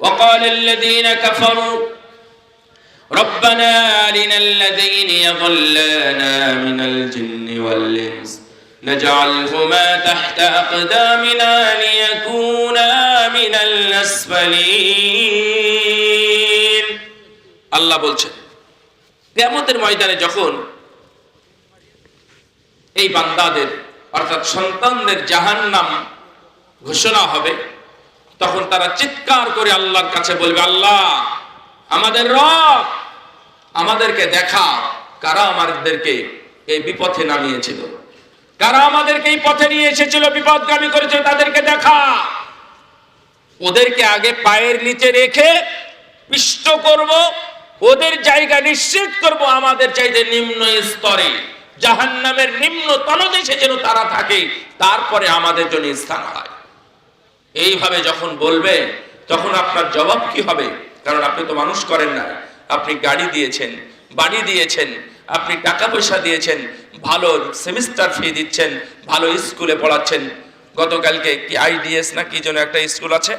وقال الذين كفروا ربنا أرنا الذين يضلانا من الجن والإنس نجعلهما تحت أقدامنا ليكونا من الأسفلين আল্লাহ বলছেন কেয়ামতের ময়দানে যখন এই বান্দাদের অর্থাৎ সন্তানদের জাহান্নাম ঘোষণা হবে তখন তারা চিৎকার করে আল্লাহর কাছে বলবে, আল্লাহ, আমাদের রব, আমাদেরকে দেখা কারা আমাদেরকে এই বিপথে নামিয়েছিল। কারা আমাদেরকে এই পথে নিয়ে এসেছিল বিপদগামী করেছিল, তাদেরকে দেখা। ওদেরকে আগে পায়ের নিচে রেখে পিষ্ট করব, ওদের জায়গা নিশ্চিত করব, আমাদের চাইতে নিম্ন স্তরে, জাহান্নামের নিম্ন তলদেশে যেন তারা থাকে, তারপরে আমাদের জন্য স্থান হয়। এইভাবে যখন বলবে, তখন আপনার জবাব কি হবে? কারণ আপনি তো মানুষ করেন না আপনি গাড়ি দিয়েছেন, বাড়ি দিয়েছেন, আপনি টাকা পয়সা দিয়েছেন, ভালো সেমিস্টার ফি দিচ্ছেন, ভালো স্কুলে পড়াচ্ছেন। গতকালকে কি আইডিএস না কি যেন একটা স্কুল আছে?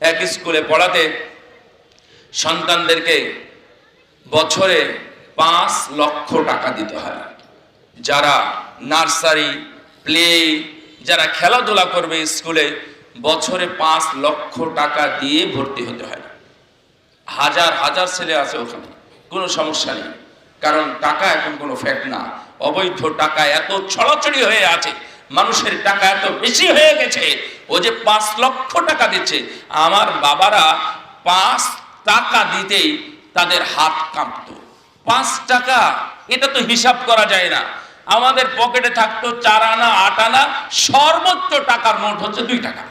এক স্কুলে পড়াতে সন্তানদেরকে বছরে পাঁচ লক্ষ টাকা দিতে হয়। যারা নার্সারি, প্লে, যারা খেলাধুলা করবে স্কুলে বছরে পাঁচ লক্ষ টাকা দিয়ে ভর্তি হতে হয় হাজার হাজার ছেলে আছে ওখানে, কোনো সমস্যা নেই। কারণ টাকা এখন কোনো ফ্যাক্ট না। অবৈধ টাকা এত ছড়াছড়ি হয়ে আছে, মানুষের টাকা এত বেশি হয়ে গেছে, ও যে পাঁচ লক্ষ টাকা দিচ্ছে, আমার বাবারা পাঁচ টাকা দিতেই তাদের হাত কাঁপতো। পাঁচ টাকা, এটা তো হিসাব করা যায় না। আমাদের পকেটে থাকতো চার আনা, আট আনা, সর্বোচ্চ টাকার নোট হচ্ছে দুই টাকা।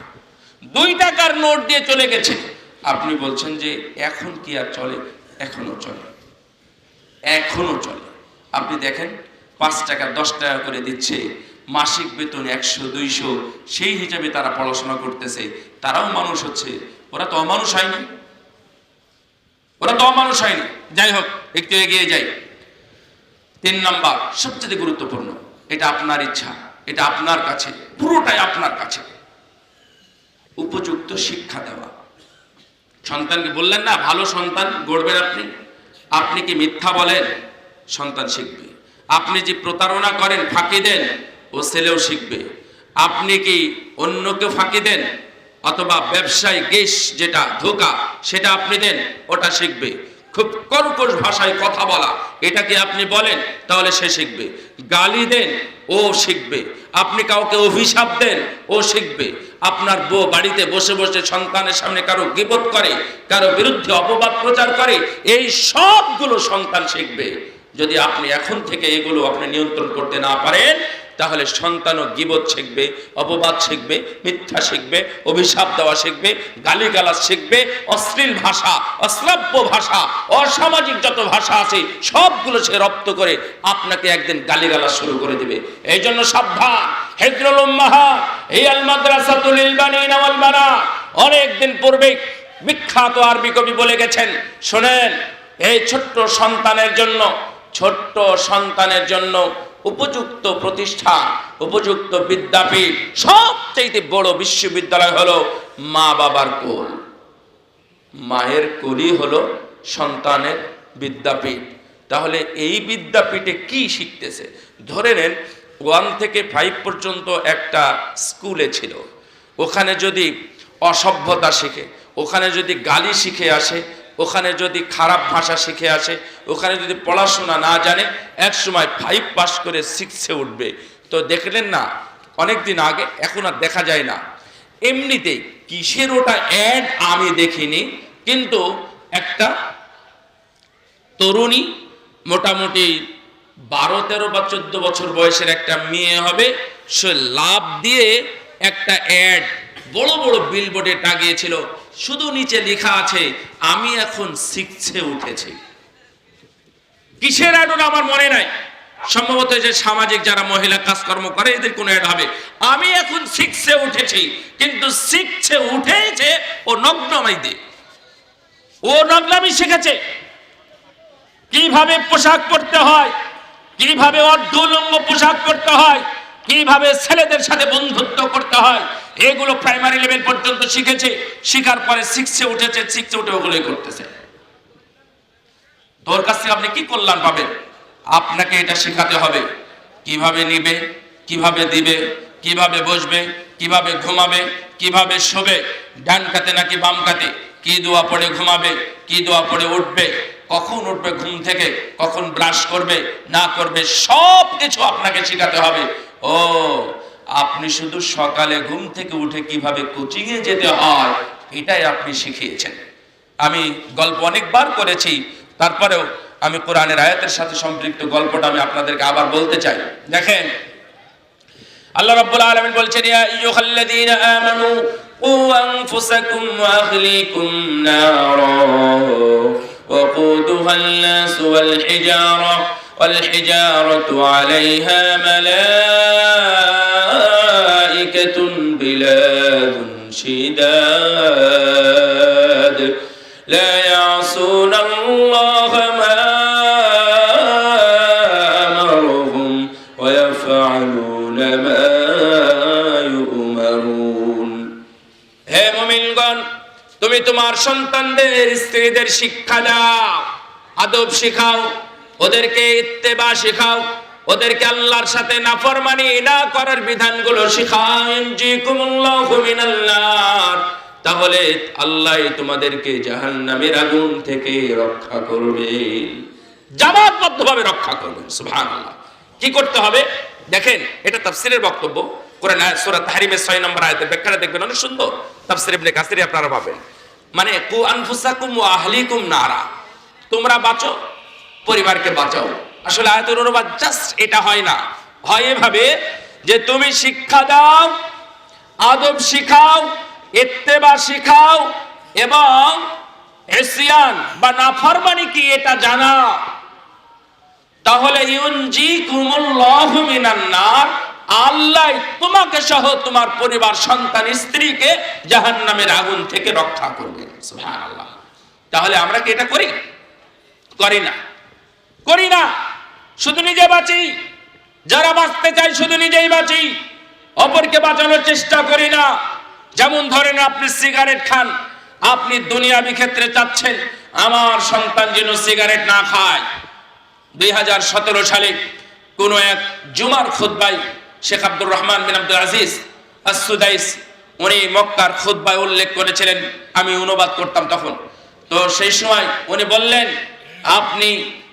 দুই টাকার নোট দিয়ে চলে গেছে। আপনি বলছেন যে এখন কি আর চলে? এখনও চলে। এখনও চলে। আপনি দেখেন, পাঁচ টাকা দশ টাকা করে দিচ্ছে, মাসিক বেতন একশো, দুইশো, সেই হিসাবে তারা পড়াশোনা করতেছে। তারাও মানুষ হচ্ছে। ওরা তো অমানুষ হয়নি। ওরা তো অমানুষ হয়নি। যাই হোক, একটু এগিয়ে যাই। তিন নাম্বার, সবচেয়ে গুরুত্বপূর্ণ, এটা আপনার ইচ্ছা, এটা আপনার কাছে, পুরোটাই আপনার কাছে। উপযুক্ত শিক্ষা দেওয়া। সন্তানকে বললেন, না, ভালো সন্তান গড়বেন আপনি। আপনি কি মিথ্যা বলেন? সন্তান শিখবে। আপনি যে প্রতারণা করেন, ফাঁকি দেন, ও ছেলেও শিখবে। আপনি কি অন্যকে ফাঁকি দেন? অথবা ব্যবসায় গেস যেটা, ধোকা, সেটা আপনি দেন, ওটা শিখবে। খুব কর্কশ ভাষায় কথা বলা। এটা কি আপনি বলেন? তাহলে সে শিখবে। গালি দেন, ও শিখবে। আপনি কাউকে অভিশাপ দেন, ও শিখবে। আপনার বউ বাড়িতে বসে বসে সন্তানের সামনে কারও গিবত করে, কারও বিরুদ্ধে অপবাদ প্রচার করে, এই সবগুলো সন্তান শিখবে। যদি আপনি এখন থেকে এগুলো আপনি নিয়ন্ত্রণ করতে না পারেন তাহলে সন্তানও গিবত শিখবে, অপবাদ শিখবে, মিথ্যা শিখবে, অভিশাপ দেওয়া শিখবে, গালিগালাজ শিখবে, অশ্লীল ভাষা, অশ্রাব্য ভাষা, অসামাজিক যত ভাষা আছে, সবগুলো সে রপ্ত করে আপনাকে একদিন গালিগালাজ শুরু করে দিবে। এই জন্য সাবধান। হেজরুল উম্মাহা, এই আল মাদ্রাসাতুল ইলবানিন ওয়াল বানাত অনেক দিন পূর্বে বিখ্যাত আরবি কবি বলে গেছেন, শোনেন, এই ছোট্ট সন্তানের জন্য, ছোট্ট সন্তানের জন্য উপযুক্ত প্রতিষ্ঠান, উপযুক্ত বিদ্যাপীঠ সবচেয়ে বড় বিশ্ববিদ্যালয় হলো মা বাবার কোল। মায়ের কোলই হলো সন্তানের বিদ্যাপীঠ। তাহলে এই বিদ্যাপীঠে কি শিখতেছে? ধরে নেন, ওয়ান থেকে ফাইভ পর্যন্ত একটা স্কুলে ছিল। ওখানে যদি অসভ্যতা শিখে, ওখানে যদি গালি শিখে আসে ওখানে যদি খারাপ ভাষা শিখে আসে, ওখানে যদি পড়াশোনা না জানে, এক সময় ফাইভ পাস করে সিক্সে উঠবে। তো দেখলেন না অনেক দিন আগে, এখন আর দেখা যায় না। এমনিতেই কিসের ওটা অ্যাড আমি দেখিনি, কিন্তু একটা তরুণী মোটামুটি বারো, তেরো বা চোদ্দ বছর বয়সের একটা মেয়ে হবে, সে লাভ দিয়ে একটা অ্যাড বড় বড় বিলবোর্ডে টাঙিয়েছিল। শুধু নিচে লেখা আছে, আমি এখন শিখছে উঠেছি। কিসের অ্যাড ওটা আমার মনে নাই? সম্ভবত যে সামাজিক যারা মহিলা কাজকর্ম করে, এদের কোনো অ্যাড হবে। আমি এখন শিখছে উঠেছি, কিন্তু শিখছে উঠেছে ও নগ্নমাই দে ও নগ্নামি শিখেছে। কীভাবে পোশাক পরতে হয়? কীভাবে অর্ধুলঙ্গ পোশাক পরতে হয়? কীভাবে ছেলেদের সাথে বন্ধুত্ব করতে হয়? এগুলো প্রাইমারি লেভেল পর্যন্ত শিখেছে। শিখার পরে সিক্সে উঠেছে সিক্সে উঠে ওগুলোই করতেছে। তোর কাছ থেকে আপনি কি কল্যাণ পাবেন? আপনাকে এটা শেখাতে হবে। কীভাবে নিবে, কীভাবে দিবে, কীভাবে বসবে, কীভাবে ঘুমাবে, কীভাবে শোবে, ডান কাতে নাকি বাম কাতে? কি দোয়া পড়ে ঘুমাবে, কি দোয়া পড়ে উঠবে, কখন উঠবে ঘুম থেকে, কখন ব্রাশ করবে, না করবে সব কিছু আপনাকে শেখাতে হবে। ও আপনি শুধু সকালে ঘুম থেকে উঠে কিভাবে কোচিং এ যেতে হয় এটাই আপনি শিখিয়েছেন আমি গল্প অনেকবার করেছি তারপরেও আমি কোরআনের আয়াতের সাথে সম্পৃক্ত গল্পটা আমি আপনাদেরকে আবার বলতে চাই দেখেন আল্লাহ রাব্বুল আলামিন বলছেন ইয়া আইয়ুহাল্লাযীনা আমানু قوا أنفسكم وأهليكم نارا وقودها الناس والحجارة والحجارة عليها ملائكة بلاد شداد لا يعصون الله ما أمرهم ويفعلون ما يؤمرون হে মুমিনগণ তুমি তোমার সন্তানদের স্ত্রীদের শিক্ষা দাও আদব শিখাও ওদেরকে ইত্তেবা শেখাও। ওদেরকে আল্লাহর সাথে না নাফরমানি না করার বিধানগুলো শিখান জিকুমুল্লাহু মিনাল্লাহ তাহলে আল্লাহ তোমাদেরকে জাহান্নামের আগুন থেকে রক্ষা করবে। জামাতবদ্ধভাবে রক্ষা করবেন কি করতে হবে? দেখেন, এটা তাফসিরের বক্তব্য। কোরআন আয়াত সূরা তাহরিমের 6 নম্বর আয়াতের ব্যাখ্যাটা দেখবেন, অনেক সুন্দর। তাফসির ইবনে কাসিরে আপনারা পাবেন। মানে কু আনফুসাকুম ওয়া আহলিকুম নারা। তোমরা বাঁচো পরিবারকে বাঁচাও। আসলে আয়াতের অনুবাদ জাস্ট এটা হয় না। হয় এভাবে যে তুমি শিক্ষা দাও, আদব শিখাও, ইত্তেবা শিখাও এবং এসিয়ান বা নাফরমানি কি এটা জানা? তাহলে আল্লাহ তোমাকে সহ তোমার পরিবার, সন্তান, স্ত্রীকে জাহান্নামের আগুন থেকে রক্ষা করবে। তাহলে আমরা কি এটা করি? করি না। করি না। শুধু নিজে বাঁচি। যারা বাঁচতে চাই শুধু নিজেই বাঁচি। অপরকে বাঁচানোর চেষ্টা করি না। যেমন ধরেন আপনি সিগারেট খান, আপনি দুনিয়াবি ক্ষেত্রে চাচ্ছেন আমার সন্তান যেন সিগারেট না খায়। দুই হাজার সতেরো সালে কোনো এক জুমার খুদ্বাই শেখ আব্দুর রহমান বিন আব্দুল আজিজ আসুদাইস উনি মক্কার খুদ্বায় উল্লেখ করেছিলেন, আমি অনুবাদ করতাম তখন। তো সেই সময় উনি বললেন, আপনি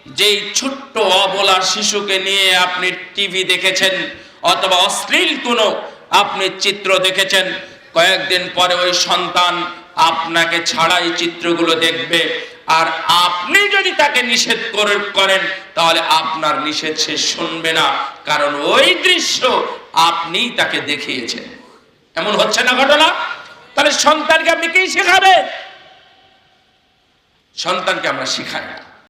যেই ছোট্ট অবলা শিশুকে নিয়ে আপনি টিভি দেখেছেন অথবা অশ্লীল কোনো আপনি চিত্র দেখেছেন, কয়েকদিন পরে ওই সন্তান আপনাকে ছাড়াই চিত্রগুলো দেখবে। আর আপনি যদি তাকে নিষেধ করে, করেন, তাহলে আপনার নিষেধ সে শুনবে না, কারণ ওই দৃশ্য আপনি তাকে দেখিয়েছেন। এমন হচ্ছে না ঘটনা? তাহলে সন্তানকে আপনি কি শেখাবেন? সন্তানকে আমরা শিখাই না।